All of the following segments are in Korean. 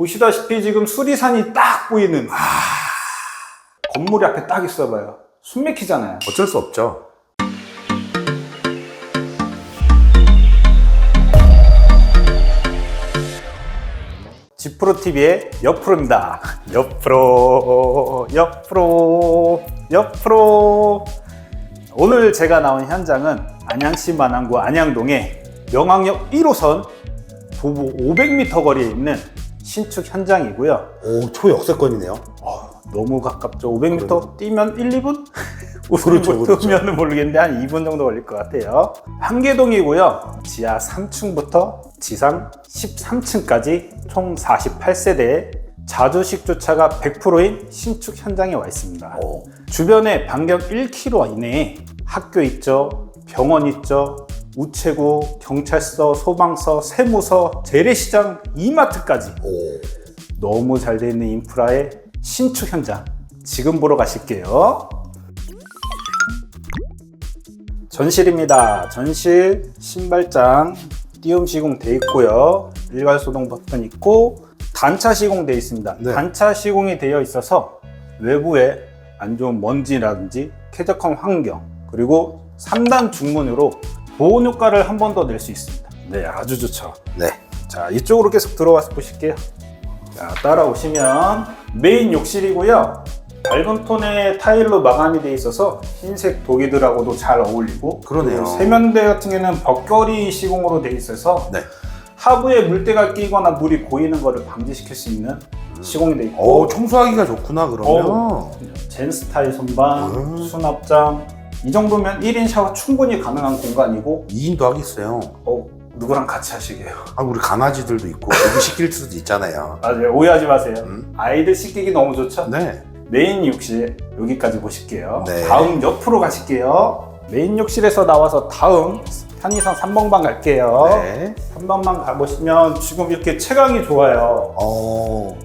보시다시피 지금 수리산이 딱 보이는 건물이 앞에 딱 있어봐요. 숨 막히잖아요. 어쩔 수 없죠. 지프로 TV의 옆프로입니다. 옆프로, 옆프로, 옆프로. 오늘 제가 나온 현장은 안양시 만안구 안양동의 명왕역 1호선 도보 500m 거리에 있는 신축 현장이고요. 오, 초역세권이네요. 너무 가깝죠. 500m 뛰면 1, 2분? 그렇죠, 그렇죠. 뛰면 모르겠는데 한 2분 정도 걸릴 것 같아요. 한계동이고요. 지하 3층부터 지상 13층까지 총 48세대의 자주식 주차가 100%인 신축 현장에 와 있습니다. 오. 주변에 반경 1km 이내에 학교 있죠, 병원 있죠, 우체국, 경찰서, 소방서, 세무서, 재래시장, 이마트까지 오. 너무 잘 돼 있는 인프라의 신축 현장 지금 보러 가실게요. 전실입니다. 전실 신발장 띄움 시공 돼 있고요. 일괄 소동 버튼 있고 단차 시공 돼 있습니다. 네. 단차 시공이 되어 있어서 외부에 안 좋은 먼지라든지 쾌적한 환경 그리고 3단 중문으로 보온 효과를 한 번 더 낼 수 있습니다. 네, 아주 좋죠. 네. 자 이쪽으로 계속 들어와서 보실게요 자 따라오시면 메인 욕실이고요 밝은 톤의 타일로 마감이 되어 있어서 흰색 독이들하고도 잘 어울리고 그러네요. 세면대 같은 경우는 벅걸이 시공으로 되어 있어서 네. 하부에 물때가 끼거나 물이 고이는 것을 방지시킬 수 있는 시공이 되어 있고 오, 청소하기가 좋구나, 그러면. 어. 젠 스타일 선반, 음. 수납장 이 정도면 1인 샤워 충분히 가능한 공간이고 2인도 하겠어요. 어, 누구랑 같이 하시게요? 아, 우리 강아지들도 있고, 여기 시킬 수도 있잖아요. 맞아요 오해하지 마세요 음. 아이들 씻기기 너무 좋죠? 네. 메인 욕실 여기까지 보실게요. 네. 다음 옆으로 가실게요. 메인 욕실에서 나와서 다음 편의상 3번방 갈게요. 네. 3번방 가보시면 지금 이렇게 채광이 좋아요. 어,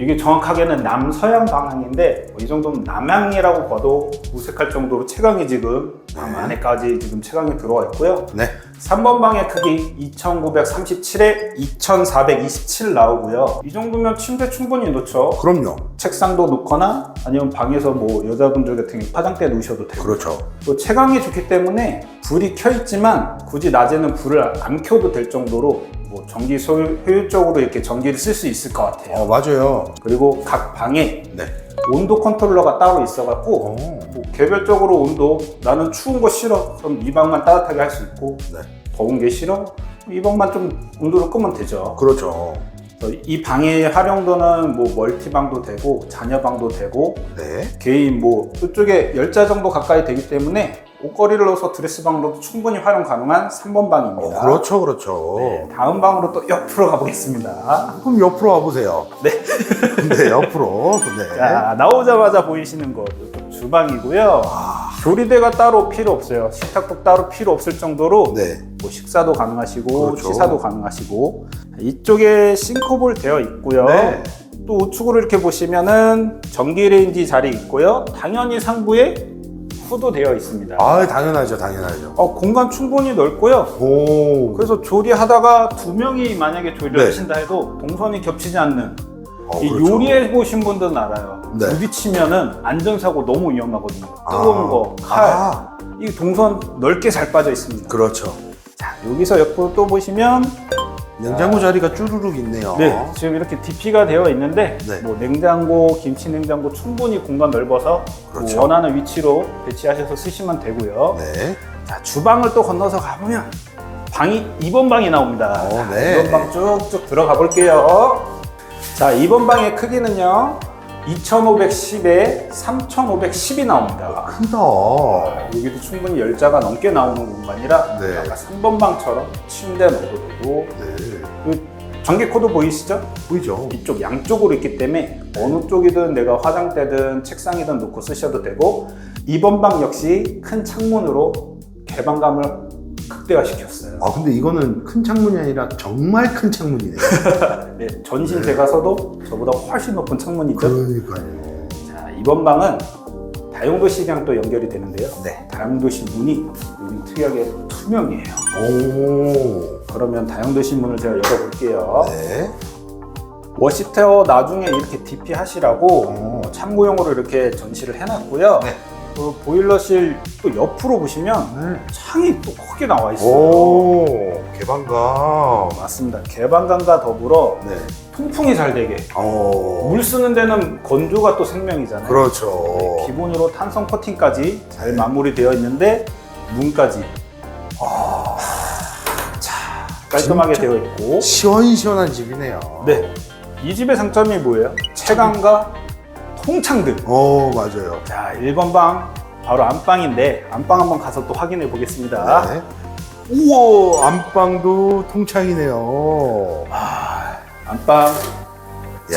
이게 정확하게는 남서양 방향인데 뭐이 정도면 남향이라고 봐도 무색할 정도로 채광이 지금 방 네. 안에까지 지금 채광이 들어와 있고요. 네. 3번 방의 크기 2937에 2427 나오고요. 이 정도면 침대 충분히 놓죠. 그럼요. 책상도 놓거나 아니면 방에서 뭐 여자분들 같은 경우 화장대 놓으셔도 되고 그렇죠. 또 채광이 좋기 때문에 불이 켜 있지만 굳이 낮에는 불을 안 켜도 될 정도로 뭐 전기 소유, 효율적으로 이렇게 전기를 쓸 수 있을 것 같아요. 어, 맞아요. 그리고 각 방에 네. 온도 컨트롤러가 따로 있어갖고 오. 뭐 개별적으로 온도 나는 추운 거 싫어 그럼 이 방만 따뜻하게 할 수 있고 네. 더운 게 싫어 이 방만 좀 온도를 끄면 되죠. 그렇죠. 그래서 이 방의 활용도는 뭐 멀티방도 되고 자녀방도 되고 네. 개인 뭐 이쪽에 열자 정도 가까이 되기 때문에 옷걸이를 넣어서 드레스방으로도 충분히 활용 가능한 3번 방입니다. 어, 그렇죠, 그렇죠. 네, 다음 방으로 또 옆으로 가보겠습니다. 그럼 옆으로 와보세요. 네. 네, 옆으로. 네. 자, 나오자마자 보이시는 거 주방이고요. 조리대가 따로 필요 없어요. 식탁도 따로 필요 없을 정도로 네. 뭐 식사도 가능하시고 그렇죠. 취사도 가능하시고 이쪽에 싱크볼 되어 있고요. 네. 또 우측으로 이렇게 보시면은 전기레인지 자리 있고요. 당연히 상부에 후도 되어 있습니다. 아, 당연하죠, 당연하죠. 어, 공간 충분히 넓고요. 오. 그래서 조리하다가 두 명이 만약에 조리를 네. 하신다 해도 동선이 겹치지 않는 어, 이 그렇죠. 요리해 보신 분들은 알아요. 네. 부딪히면은 안전사고 너무 위험하거든요. 뜨거운 아. 거, 칼. 아, 이 동선 넓게 잘 빠져 있습니다. 그렇죠. 자, 여기서 옆으로 또 보시면 냉장고 자리가 쭈루룩 있네요. 네, 지금 이렇게 DP가 되어 있는데 네. 뭐 냉장고, 김치 냉장고 충분히 공간 넓어서 뭐 그렇죠. 원하는 위치로 배치하셔서 쓰시면 되고요. 네. 자, 주방을 또 건너서 가보면 방이 2번 방이 나옵니다. 어, 자, 네. 2번 방 쭉쭉 들어가 볼게요. 자, 2번 방의 크기는요. 2510에 3510이 나옵니다. 크다. 여기도 충분히 열자가 넘게 나오는 공간이라 네. 아까 3번 방처럼 침대 넣어도 되고 네. 그 전기 코드 보이시죠? 보이죠? 이쪽 양쪽으로 있기 때문에 어느 쪽이든 내가 화장대든 책상이든 놓고 쓰셔도 되고 2번 방 역시 큰 창문으로 개방감을 극대화시켰어요. 아, 근데 이거는 큰 창문이 아니라 정말 큰 창문이네요. 네, 전신 제가 서도 저보다 훨씬 높은 창문이죠. 그러니까요. 자, 이번 방은 다용도실이랑 또 연결이 되는데요. 네. 다용도실 문이 여기 특이하게 투명이에요. 오. 그러면 다용도실 문을 제가 열어볼게요. 네. 워시테어 나중에 이렇게 DP 하시라고 어. 어, 참고용으로 이렇게 전시를 해놨고요. 네. 그 보일러실 또 옆으로 보시면 네. 창이 또 크게 나와 있어요. 오, 개방감. 맞습니다. 개방감과 더불어 네. 통풍이 잘 되게. 오. 물 쓰는 데는 건조가 또 생명이잖아요. 그렇죠. 네, 기본으로 탄성 코팅까지 잘 마무리되어 있는데 문까지 아, 자 깔끔하게 진짜? 되어 있고 시원시원한 집이네요. 네. 이 집의 장점이 뭐예요? 채광과 통창등. 오, 맞아요. 자, 1번 방 바로 안방인데 안방 한번 가서 또 확인해 보겠습니다. 네. 우와, 안방도 통창이네요. 아, 안방 야.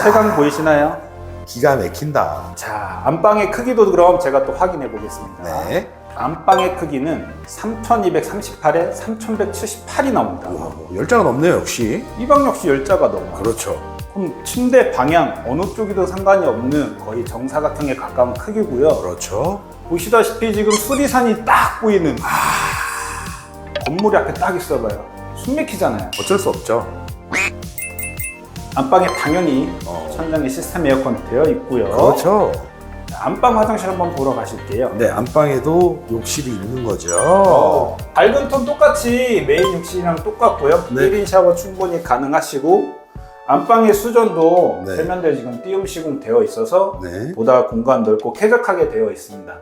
채광 보이시나요? 기가 막힌다. 자, 안방의 크기도 그럼 제가 또 확인해 보겠습니다. 네. 안방의 크기는 3238에 3178이 나옵니다. 우와, 열자가 넘네요, 역시. 이 방 역시 열자가 넘어 요. 그렇죠. 그럼 침대 방향 어느 쪽이든 상관이 없는 거의 정사각형에 가까운 크기고요. 그렇죠. 보시다시피 지금 수리산이 딱 보이는 건물이 앞에 딱 있어봐요. 숨 막히잖아요. 어쩔 수 없죠. 안방에 당연히 어. 천장에 시스템 에어컨 되어 있고요. 그렇죠. 자, 안방 화장실 한번 보러 가실게요. 네, 안방에도 욕실이 있는 거죠. 어, 밝은 톤 똑같이 메인 욕실이랑 똑같고요. 네. 1인 샤워 충분히 가능하시고 안방의 수전도 네. 세면대 지금 띄움 시공 되어 있어서 네. 보다 공간 넓고 쾌적하게 되어 있습니다.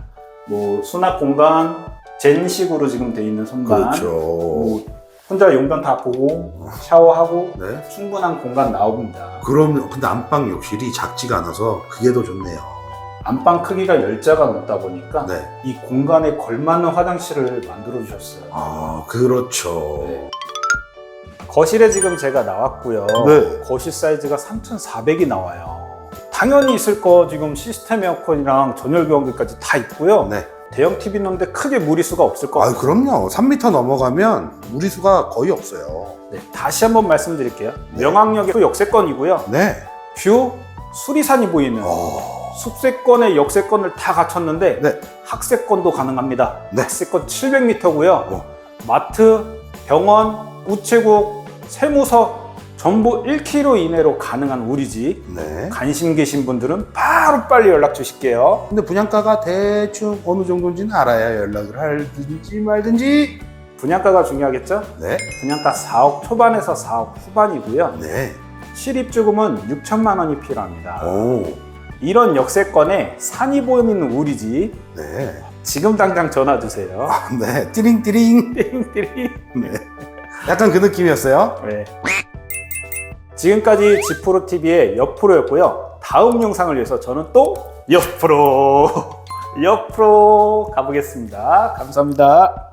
뭐 수납 공간 젠식으로 지금 되어 있는 선반, 그렇죠. 뭐 혼자 용변 다 보고 샤워하고 네. 충분한 공간 나옵니다. 그럼 근데 안방 욕실이 작지가 않아서 그게 더 좋네요. 안방 크기가 열자가 넘다 보니까 네. 이 공간에 걸맞는 화장실을 만들어 주셨어요. 아, 그렇죠. 네. 거실에 지금 제가 나왔고요. 네. 거실 사이즈가 3,400이 나와요. 당연히 있을 거 지금 시스템 에어컨이랑 전열 교환기까지 다 있고요. 네. 대형 TV 넣는데 크게 무리수가 없을 것 아, 같아요. 그럼요. 3m 넘어가면 무리수가 거의 없어요. 네, 다시 한번 말씀드릴게요. 네. 명항역의 역세권이고요. 네. 뷰 수리산이 보이는 어. 숲세권의 역세권을 다 갖췄는데 네. 학세권도 가능합니다. 네. 학세권 700m고요. 어. 마트, 병원, 우체국, 세무서 전부 1km 이내로 가능한 우리 집. 네. 관심 계신 분들은 바로 빨리 연락 주실게요. 근데 분양가가 대충 어느 정도인지는 알아야 연락을 하든지 말든지. 분양가가 중요하겠죠? 네. 분양가 4억 초반에서 4억 후반이고요. 네. 실입주금은 6천만 원이 필요합니다. 오. 이런 역세권에 산이 보이는 우리 집 네. 지금 당장 전화 주세요. 아, 네. 띠링띠링. 띠링띠링. 네. 약간 그 느낌이었어요. 네. 지금까지 지프로 TV의 옆으로였고요. 다음 영상을 위해서 저는 또 옆으로 옆으로 가보겠습니다. 감사합니다.